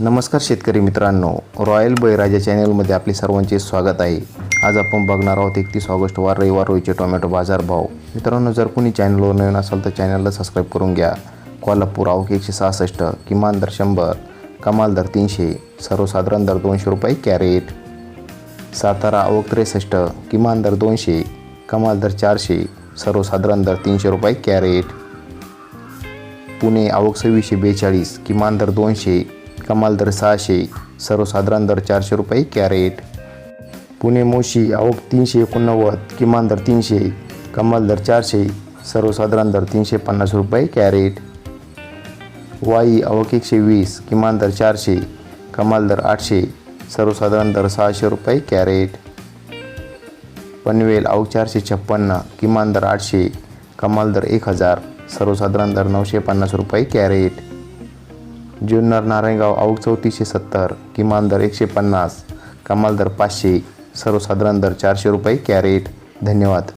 नमस्कार शेतकरी मित्रांनो. रॉयल बळीराजा चॅनलमध्ये आपले सर्वांचे स्वागत आहे. आज आपण बघणार आहोत एकतीस ऑगस्ट वार रविवार रोजचे टोमॅटो बाजारभाव मित्रांनो जर कोणी चॅनलवर नवीन असाल तर चॅनलला सबस्क्राईब करून घ्या. कोल्हापूर आवक एकशे सहासष्ट किमान दर शंभर कमाल दर तीनशे सर्वसाधारण दर दोनशे रुपये कॅरेट. सातारा आवक त्रेसष्ट किमान दर दोनशे कमाल दर चारशे सर्वसाधारण दर तीनशे रुपये कॅरेट. पुणे आवक सव्वीसशे बेचाळीस किमान दर दोनशे कमाल दर सहाशे सर्वसाधारण दर चारशे रुपये कॅरेट. पुणे मोशी आवक तीनशे एकोणनव्वद किमान दर तीनशे कमाल दर चारशे सर्वसाधारण दर तीनशे पन्नास रुपये कॅरेट. वाई आवक एकशे वीस किमान दर चारशे कमाल दर आठशे सर्वसाधारण दर सहाशे रुपये कॅरेट. पनवेल आवक चारशे छप्पन्न किमान दर आठशे कमाल दर एक हजार सर्वसाधारण दर नऊशे पन्नास रुपये कॅरेट. जुन्नर नारायणगाव आऊट चौतीसशे सत्तर किमान दर एकशे पन्नास कमाल दर पाचशे सर्वसाधारण दर चारशे रुपये कॅरेट. धन्यवाद.